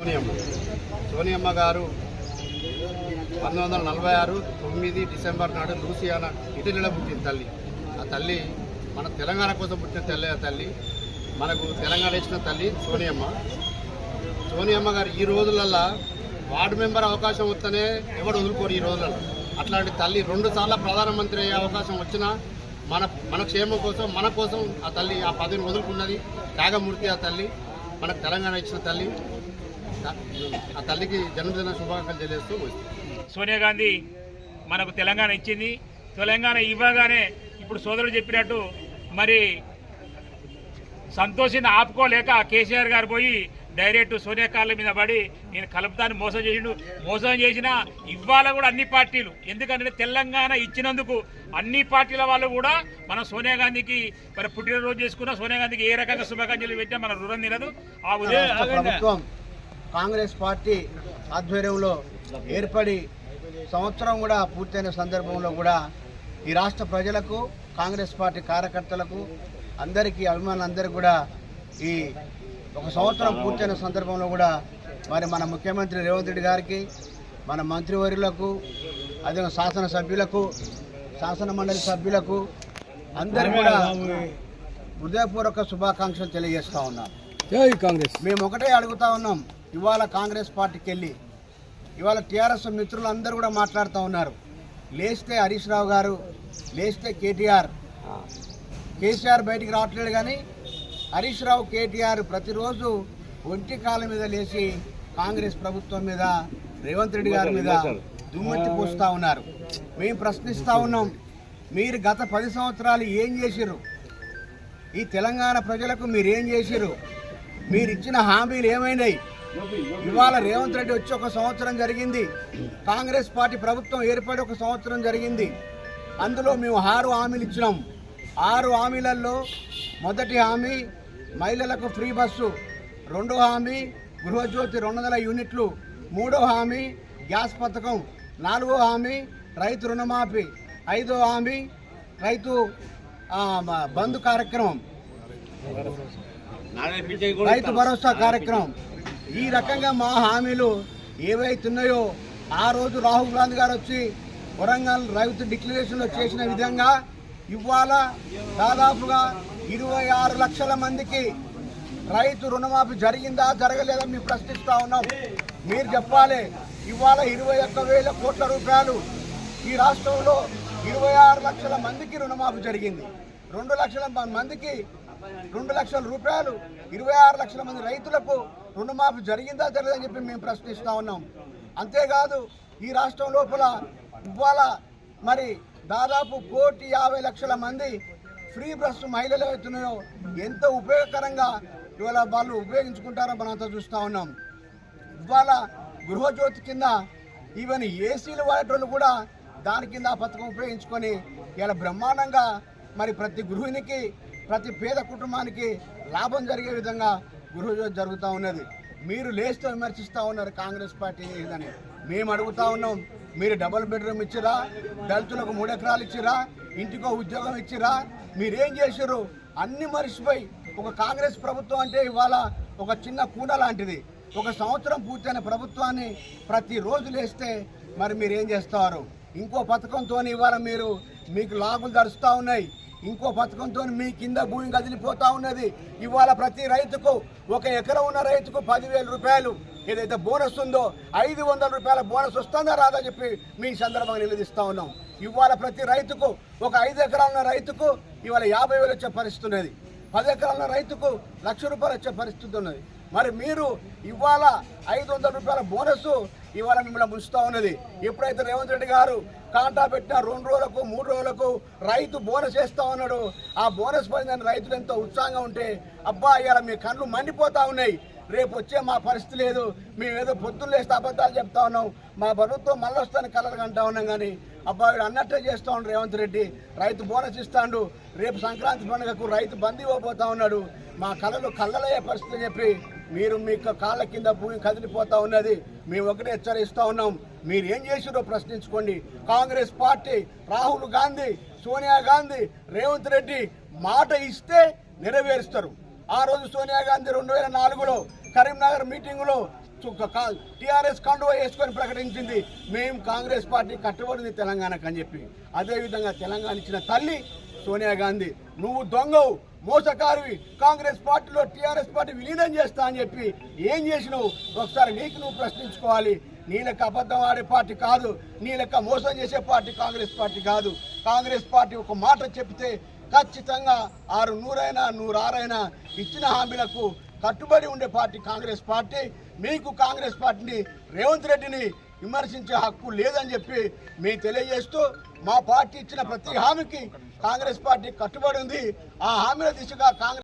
సోనియమ్మ. సోనియమ్మ గారు పంతొమ్మిది వందల నలభై ఆరు తొమ్మిది డిసెంబర్ నాడు లూసియానా ఇటలీలో పుట్టిన తల్లి. ఆ తల్లి మన తెలంగాణ కోసం పుట్టిన తల్లి ఆ తల్లి. మనకు తెలంగాణ ఇచ్చిన తల్లి సోనియమ్మ. సోనియమ్మ గారు ఈ రోజులల్లో వార్డు మెంబర్ అవకాశం వస్తేనే ఎవడు వదులుకోరు ఈ రోజులలో అట్లాంటి తల్లి రెండు సార్లు ప్రధానమంత్రి అయ్యే అవకాశం వచ్చినా మన మన క్షేమం కోసం మన కోసం ఆ తల్లి ఆ పదవిని వదులుకున్నది త్యాగమూర్తి ఆ తల్లి. మనకు తెలంగాణ ఇచ్చిన తల్లి. ఆ తల్లికి జన్మదిన శుభాకాంక్షలు తెలియజేస్తూ వస్తుంది సోనియా గాంధీ మనకు తెలంగాణ ఇచ్చింది. తెలంగాణ ఇవ్వగానే ఇప్పుడు సోదరుడు చెప్పినట్టు మరి సంతోషిని ఆపుకోలేక కేసీఆర్ గారు పోయి డైరెక్ట్ సోనియా కాళ్ళ మీద పడి నేను కలుపుతాను మోసం చేసిండు. మోసం చేసిన ఇవాళ కూడా అన్ని పార్టీలు. ఎందుకంటే తెలంగాణ ఇచ్చినందుకు అన్ని పార్టీల వాళ్ళు కూడా మన సోనియా గాంధీకి మరి పుట్టినరోజు చేసుకున్న సోనియా గాంధీకి ఏ రకంగా శుభాకాంక్షలు పెట్టినా మన రుణం తినదు ఆ ఉదయం కాంగ్రెస్ పార్టీ ఆధ్వర్యంలో ఏర్పడి సంవత్సరం కూడా పూర్తయిన సందర్భంలో కూడా ఈ రాష్ట్ర ప్రజలకు కాంగ్రెస్ పార్టీ కార్యకర్తలకు అందరికీ అభిమానులందరికీ కూడా ఈ ఒక సంవత్సరం పూర్తయిన సందర్భంలో కూడా మరి మన ముఖ్యమంత్రి రేవంత్ రెడ్డి గారికి మన మంత్రివర్యులకు అదే శాసనసభ్యులకు శాసన మండలి సభ్యులకు అందరికీ కూడా హృదయపూర్వక శుభాకాంక్షలు తెలియజేస్తా ఉన్నాను జై కాంగ్రెస్. మేము ఒకటే అడుగుతా ఉన్నాం. ఇవాళ కాంగ్రెస్ పార్టీకి వెళ్ళి ఇవాళ టీఆర్ఎస్ మిత్రులు అందరూ కూడా మాట్లాడుతూ ఉన్నారు. లేస్తే హరీష్ రావు గారు లేస్తే కేటీఆర్. కేసీఆర్ బయటికి రావట్లేడు కానీ హరీష్ రావు కేటీఆర్ ప్రతిరోజు ఒంటి కాళ్ళ మీద లేచి కాంగ్రెస్ ప్రభుత్వం మీద రేవంత్ రెడ్డి గారి మీద దుమ్మెత్తి పోస్తూ ఉన్నారు. మేము ప్రశ్నిస్తూ ఉన్నాం మీరు గత పది సంవత్సరాలు ఏం చేసిర్రు? ఈ తెలంగాణ ప్రజలకు మీరేం చేసిర్రు? మీరు ఇచ్చిన హామీలు ఏమైనాయి? ఇవాళ రేవంత్ రెడ్డి వచ్చి ఒక సంవత్సరం జరిగింది. కాంగ్రెస్ పార్టీ ప్రభుత్వం ఏర్పడి ఒక సంవత్సరం జరిగింది. అందులో మేము ఆరు హామీలు ఇచ్చినాం. ఆరు హామీలలో మొదటి హామీ మహిళలకు ఫ్రీ బస్సు రెండో హామీ గృహజ్యోతి రెండు వందల యూనిట్లు మూడో హామీ గ్యాస్ పథకం నాలుగో హామీ రైతు రుణమాఫీ ఐదో హామీ రైతు బంధు కార్యక్రమం. రైతు భరోసా కార్యక్రమం. ఈ రకంగా మా హామీలు ఏవైతున్నాయో ఆ రోజు రాహుల్ గాంధీ గారు వచ్చి వరంగల్ రైతు డిక్లరేషన్లో చేసిన విధంగా ఇవాళ దాదాపుగా ఇరవై ఆరు లక్షల మందికి రైతు రుణమాఫీ జరిగిందా జరగలేదా మేము ప్రశ్నిస్తూ ఉన్నాం. మీరు చెప్పాలి ఇవాళ ఇరవై ఒక్క వేల కోట్ల రూపాయలు ఈ రాష్ట్రంలో ఇరవై ఆరు లక్షల మందికి రుణమాఫీ జరిగింది. రెండు లక్షల మందికి రెండు లక్షల రూపాయలు ఇరవై ఆరు లక్షల మంది రైతులకు రుణమాఫీ జరిగిందా జరగదని చెప్పి మేము ప్రశ్నిస్తూ ఉన్నాం. అంతేకాదు ఈ రాష్ట్రం లోపల ఇవాళ మరి దాదాపు కోటి యాభై లక్షల మంది ఫ్రీ బస్సు మహిళలు అవుతున్నాయో ఎంత ఉపయోగకరంగా ఇవాళ వాళ్ళు ఉపయోగించుకుంటారో మనం అంతా చూస్తూ ఉన్నాం. ఇవాళ గృహజ్యోతి కింద ఈవెన్ ఏసీలు వాడేటోళ్ళు కూడా దాని కింద ఆ పథకం ఉపయోగించుకొని ఇలా బ్రహ్మాండంగా మరి ప్రతి గృహిణికి ప్రతి పేద కుటుంబానికి లాభం జరిగే విధంగా గృహజ్యోతి జరుగుతూ ఉన్నది. మీరు లేస్తూ విమర్శిస్తూ ఉన్నారు కాంగ్రెస్ పార్టీ ఇదని. మేము అడుగుతా ఉన్నాం మీరు డబుల్ బెడ్రూమ్ ఇచ్చిరా దళితులకు మూడు ఎకరాలు ఇచ్చిరా ఇంటికో ఉద్యోగం ఇచ్చిరా మీరేం చేశారు అన్ని మరిచిపోయి ఒక కాంగ్రెస్ ప్రభుత్వం అంటే ఇవాళ ఒక చిన్న కూడ లాంటిది. ఒక సంవత్సరం పూర్తయిన ప్రభుత్వాన్ని ప్రతిరోజు లేస్తే మరి మీరు ఏం చేస్తారు? ఇంకో పథకంతో ఇవాళ మీరు మీకు లాగులు ధరుస్తూ ఉన్నాయి. ఇంకో పథకంతో మీ కింద భూమి కదిలిపోతా ఉన్నది. ఇవాళ ప్రతి రైతుకు ఒక ఎకరం ఉన్న రైతుకు పదివేల రూపాయలు. ఏదైతే బోనస్ ఉందో ఐదు వందల రూపాయల బోనస్ వస్తుందా రాదా చెప్పి మీ సందర్భంగా నిలదీస్తా ఉన్నాం. ఇవాళ ప్రతి రైతుకు ఒక ఐదు ఎకరాల రైతుకు ఇవాళ యాభై వేలు వచ్చే పరిస్థితి ఉన్నది. పది ఎకరాల రైతుకు లక్ష రూపాయలు వచ్చే పరిస్థితి ఉన్నది. మరి మీరు ఇవాళ ఐదు వందల రూపాయల బోనస్ ఇవాళ మిమ్మల్ని ముంచుతా ఉన్నది. ఎప్పుడైతే రేవంత్ రెడ్డి గారు కాంటా పెట్టిన రెండు రోజులకు మూడు రోజులకు రైతు బోనస్ వేస్తా ఉన్నాడు ఆ బోనస్ పడిందని రైతులు ఎంతో ఉత్సాహంగా ఉంటే అబ్బా ఇవాళ మీ కళ్ళు మండిపోతా ఉన్నాయి. రేపు వచ్చే మా పరిస్థితి లేదు. మేము ఏదో పొద్దున్న లేస్తే అబద్ధాలు చెప్తా ఉన్నాం. మా ప్రభుత్వం మళ్ళీ వస్తాను కలర్ అంటా ఉన్నాం కానీ అబ్బాయి అన్నట్టే చేస్తా ఉన్నాడు రేవంత్ రెడ్డి. రైతు బోనస్ ఇస్తాడు. రేపు సంక్రాంతి పండుగకు రైతు బందీ ఇవ్వబోతా ఉన్నాడు. మా కళలు కళ్ళలయ్యే పరిస్థితి చెప్పి మీరు మీ కాళ్ళ కింద భూమి కదిలిపోతా ఉన్నది. మేము ఒకటే హెచ్చరిస్తూ ఉన్నాం. మీరు ఏం చేసిరో ప్రశ్నించుకోండి. కాంగ్రెస్ పార్టీ రాహుల్ గాంధీ సోనియా గాంధీ రేవంత్ రెడ్డి మాట ఇస్తే నెరవేరుస్తారు. ఆ రోజు సోనియా గాంధీ రెండు వేల నాలుగులో కరీంనగర్ మీటింగులో టీఆర్ఎస్ కండువా వేసుకొని ప్రకటించింది. మేము కాంగ్రెస్ పార్టీ కట్టబడింది తెలంగాణకు అని చెప్పి. అదేవిధంగా తెలంగాణ ఇచ్చిన తల్లి సోనియా గాంధీ నువ్వు దొంగవు మోసకారివి కాంగ్రెస్ పార్టీలో టీఆర్ఎస్ పార్టీ విలీనం చేస్తా అని చెప్పి ఏం చేసినావు? ఒకసారి నీకు నువ్వు ప్రశ్నించుకోవాలి. నీ లెక్క అబద్ధం ఆడే పార్టీ కాదు. నీ లెక్క మోసం చేసే పార్టీ కాంగ్రెస్ పార్టీ కాదు. కాంగ్రెస్ పార్టీ ఒక మాట చెప్తే ఖచ్చితంగా ఆరు నూరైనా నూరారైనా ఇచ్చిన హామీలకు కట్టుబడి ఉండే పార్టీ కాంగ్రెస్ పార్టీ. మీకు కాంగ్రెస్ పార్టీని రేవంత్ రెడ్డిని విమర్శించే హక్కు లేదని చెప్పి మీ తెలియజేస్తూ మా పార్టీ ఇచ్చిన ప్రతి హామీకి కాంగ్రెస్ పార్టీ కట్టుబడి ఉంది. ఆ హామీల దిశగా కాంగ్రెస్